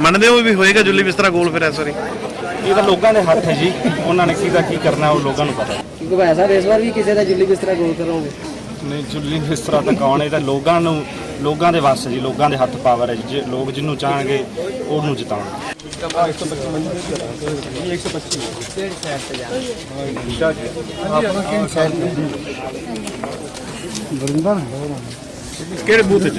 ਮੰਨਦੇ ਹੋ ਵੀ ਹੋਏਗਾ ਜੁੱਲੀ ਬਿਸਤਰਾ ਗੋਲ ਫਿਰ ਇਸ ਵਾਰੀ? ਇਹ ਤਾਂ ਲੋਕਾਂ ਦੇ ਹੱਥ ਹੈ ਜੀ। ਉਹਨਾਂ ਨੇ ਕਿਹਦਾ ਕੀ ਕਰਨਾ ਉਹ ਲੋਕਾਂ ਨੂੰ ਪਤਾ। ਕਿਉਂਕਿ ਭਾਈ ਸਾਹਿਬ ਇਸ ਵਾਰ ਵੀ ਕਿਸੇ ਦਾ ਜੁੱਲੀ ਬਿਸਤਰਾ ਗੋਲ ਕਰੋਗੇ? ਨਹੀਂ ਜੁੱਲੀ ਬਿਸਤਰਾ ਤਾਂ ਕੌਣ? ਇਹ ਤਾਂ ਲੋਕਾਂ ਨੂੰ ਲੋਕਾਂ ਦੇ ਵਾਸਤੇ ਜੀ ਲੋਕਾਂ ਦੇ ਹੱਥ ਪਾਵਰ ਹੈ ਜੀ। ਲੋਕ ਜਿਹਨੂੰ ਚਾਹਣਗੇ ਉਹਨੂੰ ਜਿਤਾਉਣਗੇ ਵਰਿੰਦਰ ਕਿਹੜੇ ਬੂਥ ਚ?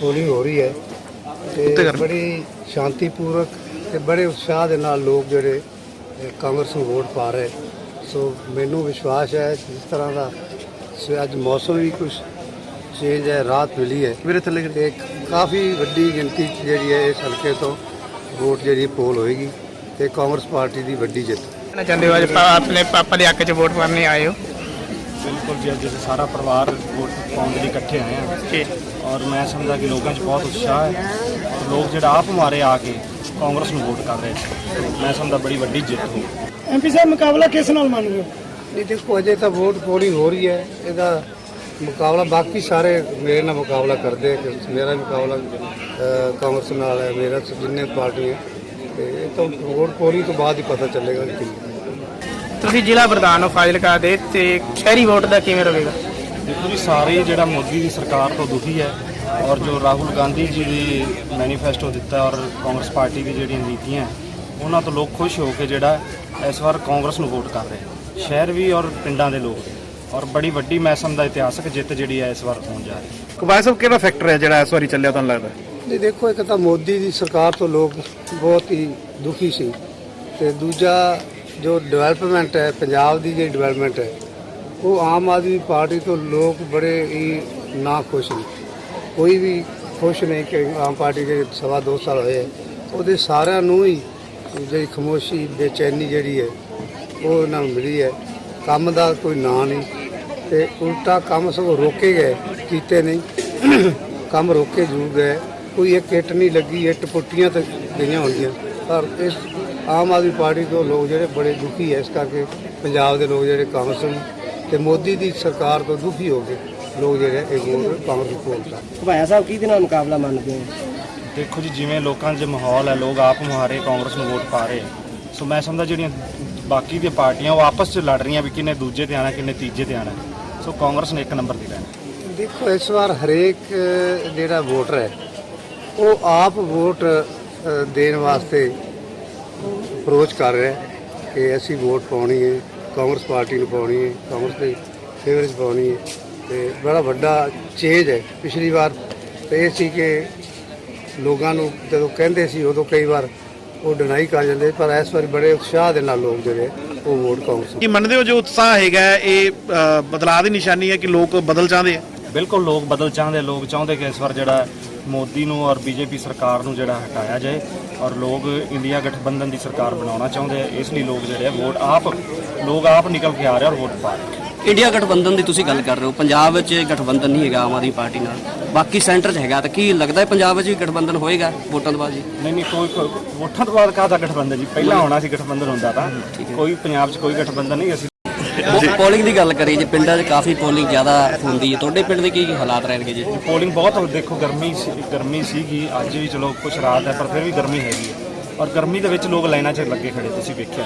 ਪੋਲਿੰਗ ਹੋ ਰਹੀ ਹੈ ਤੇ ਬੜੀ ਸ਼ਾਂਤੀਪੂਰਵਕ ਤੇ ਬੜੇ ਉਤਸ਼ਾਹ ਦੇ ਨਾਲ ਲੋਕ ਜਿਹੜੇ ਕਾਂਗਰਸ ਨੂੰ ਵੋਟ ਪਾ ਰਹੇ। ਸੋ ਮੈਨੂੰ ਵਿਸ਼ਵਾਸ ਹੈ ਜਿਸ ਤਰ੍ਹਾਂ ਦਾ ਅੱਜ ਮੌਸਮ ਵੀ ਕੁਝ ਚੇਂਜ ਹੈ ਰਾਤ ਮਿਲੀ ਹੈ। ਵੀਰੇ ਥੱਲੇ? ਤੇ ਕਾਫੀ ਵੱਡੀ ਗਿਣਤੀ 'ਚ ਜਿਹੜੀ ਹੈ ਇਸ ਹਲਕੇ ਤੋਂ ਵੋਟ ਜਿਹੜੀ ਪੋਲ ਹੋਏਗੀ ਤੇ ਕਾਂਗਰਸ ਪਾਰਟੀ ਦੀ ਵੱਡੀ ਜਿੱਤ। ਚਾਹੁੰਦੇ ਹੋ ਅੱਜ ਆਪਣੇ ਪਾਪਾ ਦੇ ਹੱਕ 'ਚ ਵੋਟ ਪਾਉਣੇ ਆਏ ਹੋ? ਬਿਲਕੁਲ ਜੀ ਅੱਜ ਅਸੀਂ ਸਾਰਾ ਪਰਿਵਾਰ ਵੋਟ ਪਾਉਣ ਦੇ ਲਈ ਇਕੱਠੇ ਆਏ ਹਾਂ। ਜੀ। ਔਰ ਮੈਂ ਸਮਝਦਾ ਕਿ ਲੋਕਾਂ 'ਚ ਬਹੁਤ ਉਤਸ਼ਾਹ ਹੈ। ਔਰ ਲੋਕ ਜਿਹੜਾ ਆਪ ਮਾਰੇ ਆ ਕੇ ਕਾਂਗਰਸ ਨੂੰ ਵੋਟ ਕਰ ਰਹੇ ਨੇ। ਮੈਂ ਸਮਝਦਾ ਬੜੀ ਵੱਡੀ ਜਿੱਤ ਹੋਊ। ਐਮਪੀ ਸਾਹਿਬ ਮੁਕਾਬਲਾ ਕਿਸ ਨਾਲ ਮੰਨ ਰਹੇ ਹੋ? ਨਹੀਂ ਦੇਖੋ ਅਜੇ ਤਾਂ ਵੋਟ ਪੋਲਿੰਗ ਹੋ ਰਹੀ ਹੈ। ਇਹਦਾ ਮੁਕਾਬਲਾ ਬਾਕੀ ਸਾਰੇ ਮੇਰੇ ਨਾਲ ਮੁਕਾਬਲਾ ਕਰਦੇ ਮੇਰਾ ਮੁਕਾਬਲਾ ਕਾਂਗਰਸ ਨਾਲ ਹੈ। ਮੇਰਾ ਜਿੰਨੇ ਪਾਰਟੀਆਂ ਤੇ ਇਹ ਤਾਂ ਵੋਟ ਪੋਲਿੰਗ ਤੋਂ ਬਾਅਦ ਹੀ ਪਤਾ ਚੱਲੇਗਾ ਕਿ ਕਿੰਨੀ। ਤੁਸੀਂ ਜ਼ਿਲ੍ਹਾ ਪ੍ਰਧਾਨ ਹੋ ਫਾਜ਼ਿਲਕਾ ਦੇ ਤੇ ਸ਼ਹਿਰੀ ਵੋਟ ਦਾ ਕਿਵੇਂ ਰਹੇਗਾ? ਦੇਖੋ ਜੀ ਸਾਰੇ ਜਿਹੜਾ ਮੋਦੀ ਦੀ ਸਰਕਾਰ ਤੋਂ ਦੁਖੀ ਹੈ ਔਰ ਜੋ ਰਾਹੁਲ ਗਾਂਧੀ ਜੀ ਦੀ ਮੈਨੀਫੈਸਟੋ ਦਿੱਤਾ ਔਰ ਕਾਂਗਰਸ ਪਾਰਟੀ ਦੀ ਜਿਹੜੀਆਂ ਨੀਤੀਆਂ ਉਹਨਾਂ ਤੋਂ ਲੋਕ ਖੁਸ਼ ਹੋ ਕੇ ਜਿਹੜਾ ਇਸ ਵਾਰ ਕਾਂਗਰਸ ਨੂੰ ਵੋਟ ਕਰ ਰਹੇ ਸ਼ਹਿਰ ਵੀ ਔਰ ਪਿੰਡਾਂ ਦੇ ਲੋਕ ਔਰ ਬੜੀ ਵੱਡੀ ਮੈਸਮ ਦਾ ਇਤਿਹਾਸਕ ਜਿੱਤ ਜਿਹੜੀ ਹੈ ਇਸ ਵਾਰ ਹੋਣ ਜਾ ਰਹੀ ਹੈ। ਕੁਬਾਇ ਸਾਹਿਬ ਕਿਹੜਾ ਫੈਕਟਰ ਹੈ ਜਿਹੜਾ ਇਸ ਵਾਰੀ ਚੱਲਿਆ ਤੁਹਾਨੂੰ ਲੱਗਦਾ? ਨਹੀਂ ਦੇਖੋ ਇੱਕ ਤਾਂ ਮੋਦੀ ਦੀ ਸਰਕਾਰ ਤੋਂ ਲੋਕ ਬਹੁਤ ਹੀ ਦੁਖੀ ਸੀ ਤੇ ਦੂਜਾ ਜੋ ਡਿਵੈਲਪਮੈਂਟ ਹੈ, ਪੰਜਾਬ ਦੀ ਜਿਹੜੀ ਡਿਵੈਲਪਮੈਂਟ ਹੈ, ਉਹ ਆਮ ਆਦਮੀ ਪਾਰਟੀ ਤੋਂ ਲੋਕ ਬੜੇ ਹੀ ਨਾ ਖੁਸ਼ ਨੇ। ਕੋਈ ਵੀ ਖੁਸ਼ ਨਹੀਂ ਕਿ ਆਮ ਪਾਰਟੀ ਦੇ ਸਵਾ ਦੋ ਸਾਲ ਹੋਏ ਹੈ। ਉਹਦੇ ਸਾਰਿਆਂ ਨੂੰ ਹੀ ਜਿਹੜੀ ਖਮੋਸ਼ੀ, ਬੇਚੈਨੀ ਜਿਹੜੀ ਹੈ, ਉਹ ਉਹਨਾਂ ਨੂੰ ਮਿਲੀ ਹੈ। ਕੰਮ ਦਾ ਕੋਈ ਨਾਂ ਨਹੀਂ ਤੇ ਉਲਟਾ ਕੰਮ ਸਗੋਂ ਰੋਕੇ ਗਏ, ਕੀਤੇ ਨਹੀਂ। ਕੰਮ ਰੋਕੇ ਜ਼ਰੂਰ ਗਏ। ਕੋਈ ਇੱਕ ਇੱਟ ਨਹੀਂ ਲੱਗੀ, ਇੱਟ ਪੁੱਟੀਆਂ ਤੇ ਗਈਆਂ ਹੋਣਗੀਆਂ। ਪਰ ਇਸ ਆਮ ਆਦਮੀ ਪਾਰਟੀ ਤੋਂ ਲੋਕ ਜਿਹੜੇ ਬੜੇ ਦੁਖੀ ਹੈ ਇਸ ਕਰਕੇ ਪੰਜਾਬ ਦੇ ਲੋਕ ਜਿਹੜੇ ਕਾਂਗਰਸ ਨੂੰ ਤੇ ਮੋਦੀ ਦੀ ਸਰਕਾਰ ਤੋਂ ਦੁਖੀ ਹੋ ਕੇ ਲੋਕ ਜਿਹੜੇ ਇਹ ਵੋਟ ਕਾਂਗਰਸ ਨੂੰ ਪੋਲਦਾ ਭਾਈ ਸਾਹਿਬ ਕਿਹਦੇ ਨਾਲ ਮੁਕਾਬਲਾ ਮੰਨਦੇ ਹੋ? ਦੇਖੋ ਜੀ ਜਿਵੇਂ ਲੋਕਾਂ 'ਚ ਮਾਹੌਲ ਹੈ ਲੋਕ ਆਪ ਮੁਹਾਰੇ ਕਾਂਗਰਸ ਨੂੰ ਵੋਟ ਪਾ ਰਹੇ। ਸੋ ਮੈਂ ਸਮਝਦਾ ਜਿਹੜੀਆਂ ਬਾਕੀ ਦੀਆਂ ਪਾਰਟੀਆਂ ਉਹ ਆਪਸ 'ਚ ਲੜ ਰਹੀਆਂ ਵੀ ਕਿੰਨੇ ਦੂਜੇ ਤੇ ਆਣਾ ਕਿੰਨੇ ਤੀਜੇ ਤੇ ਆਣਾ ਸੋ ਕਾਂਗਰਸ ਨੇ ਇੱਕ ਨੰਬਰ ਤੇ ਰਹਿਣਾ ਦੇਖੋ ਇਸ ਵਾਰ ਹਰੇਕ ਜਿਹੜਾ ਵੋਟਰ ਹੈ ਉਹ ਆਪ ਵੋਟ ਦੇਣ ਵਾਸਤੇ ਅਪਰੋਚ ਕਰ ਰਿਹਾ ਕਿ ਅਸੀਂ ਵੋਟ ਪਾਉਣੀ ਹੈ ਕਾਂਗਰਸ ਪਾਰਟੀ ਨੂੰ ਪਾਉਣੀ ਹੈ ਕਾਂਗਰਸ ਦੇ ਫੇਵਰ 'ਚ ਪਾਉਣੀ ਹੈ ਤੇ ਬੜਾ ਵੱਡਾ ਚੇਂਜ ਹੈ। ਪਿਛਲੀ ਵਾਰ ਤੇ ਇਹ ਸੀ ਕਿ ਲੋਕਾਂ ਨੂੰ ਜਦੋਂ ਕਹਿੰਦੇ ਸੀ ਉਦੋਂ ਕਈ ਵਾਰ ਉਹ ਡਿਨਾਈ ਕਰ ਜਾਂਦੇ ਪਰ ਇਸ ਵਾਰ ਬੜੇ ਉਤਸ਼ਾਹ ਦੇ ਨਾਲ ਲੋਕ ਜਿਹੜੇ ਉਹ ਵੋਟ ਕਾਂਗਰਸ ਕੀ ਮੰਨਦੇ ਹੋ ਜੋ ਉਤਸ਼ਾਹ ਹੈਗਾ ਇਹ ਬਦਲਾਅ ਦੀ ਨਿਸ਼ਾਨੀ ਹੈ ਕਿ ਲੋਕ ਬਦਲ ਚਾਹੁੰਦੇ ਆ? ਬਿਲਕੁਲ ਲੋਕ ਬਦਲ ਚਾਹੁੰਦੇ ਲੋਕ ਚਾਹੁੰਦੇ ਕਿ ਇਸ ਵਾਰ ਜਿਹੜਾ ਮੋਦੀ ਨੂੰ ਔਰ ਬੀਜੇਪੀ ਸਰਕਾਰ ਨੂੰ ਜਿਹੜਾ ਹਟਾਇਆ ਜਾਏ। ਔਰ ਲੋਕ ਇੰਡੀਆ ਗਠਬੰਧਨ ਦੀ ਸਰਕਾਰ ਬਣਾਉਣਾ ਚਾਹੁੰਦੇ ਆ ਇਸ ਲਈ ਲੋਕ ਜਿਹੜੇ ਆ ਵੋਟ ਆਪ ਲੋਕ ਆਪ ਨਿਕਲ ਕੇ ਆ ਰਹੇ ਔਰ ਵੋਟ ਪਾ ਰਹੇ ਇੰਡੀਆ ਗਠਬੰਧਨ ਦੀ ਤੁਸੀਂ ਗੱਲ ਕਰ ਰਹੇ ਹੋ ਪੰਜਾਬ ਵਿੱਚ ਗਠਬੰਧਨ ਨਹੀਂ ਹੈਗਾ ਆਮ ਆਦਮੀ ਪਾਰਟੀ ਨਾਲ। ਬਾਕੀ ਸੈਂਟਰ 'ਚ ਹੈਗਾ ਤਾਂ ਕੀ ਲੱਗਦਾ ਹੈ ਪੰਜਾਬ ਵਿੱਚ ਵੀ ਗਠਬੰਧਨ ਹੋਏਗਾ ਵੋਟਾਂ ਤੋਂ ਬਾਅਦ ਜੀ? ਨਹੀਂ ਨਹੀਂ ਕੋਈ ਕੋਈ- ਵੋਟਾਂ ਤੋਂ ਬਾਅਦ ਕਾਹਦਾ ਗਠਬੰਧਨ ਜੀ? ਪਹਿਲਾਂ ਹੋਣਾ ਸੀ ਗਠਬੰਧਨ ਹੁੰਦਾ ਤਾਂ। ਕੋਈ ਪੰਜਾਬ 'ਚ ਕੋਈ ਗਠਬੰਧਨ ਨਹੀਂ ਅਸੀਂ ਪੋਲਿੰਗ ਦੀ ਗੱਲ ਕਰੀਏ ਜੇ ਪਿੰਡਾਂ 'ਚ ਕਾਫੀ ਪੋਲਿੰਗ ਜ਼ਿਆਦਾ ਹੁੰਦੀ ਹੈ ਤੁਹਾਡੇ ਪਿੰਡ ਦੇ ਕੀ ਹਾਲਾਤ ਰਹਿਣਗੇ ਜੀ? ਪੋਲਿੰਗ ਬਹੁਤ ਦੇਖੋ ਗਰਮੀ ਸੀ- ਗਰਮੀ ਸੀਗੀ ਅੱਜ ਵੀ ਚਲੋ ਕੁਛ ਰਾਤ ਹੈ ਪਰ ਫਿਰ ਵੀ ਗਰਮੀ ਹੈਗੀ ਹੈ। ਔਰ ਗਰਮੀ ਦੇ ਵਿੱਚ ਲੋਕ ਲਾਈਨਾਂ 'ਚ ਲੱਗੇ ਖੜੇ ਤੁਸੀਂ ਵੇਖਿਆ।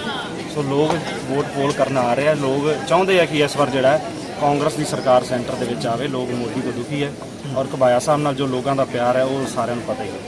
ਸੋ ਲੋਕ ਵੋਟ ਪੋਲ ਕਰਨ ਆ ਰਹੇ ਆ ਲੋਕ ਚਾਹੁੰਦੇ ਆ ਕਿ ਇਸ ਵਾਰ ਜਿਹੜਾ ਕਾਂਗਰਸ ਦੀ ਸਰਕਾਰ ਸੈਂਟਰ ਦੇ ਵਿੱਚ ਆਵੇ ਲੋਕ ਮੋਦੀ ਤੋਂ ਦੁਖੀ ਹੈ। ਔਰ ਕਬਾਇਆ ਸਾਹਿਬ ਨਾਲ ਜੋ ਲੋਕਾਂ ਦਾ ਪਿਆਰ ਹੈ ਉਹ ਸਾਰਿਆਂ ਨੂੰ ਪਤਾ ਹੀ ਹੈ।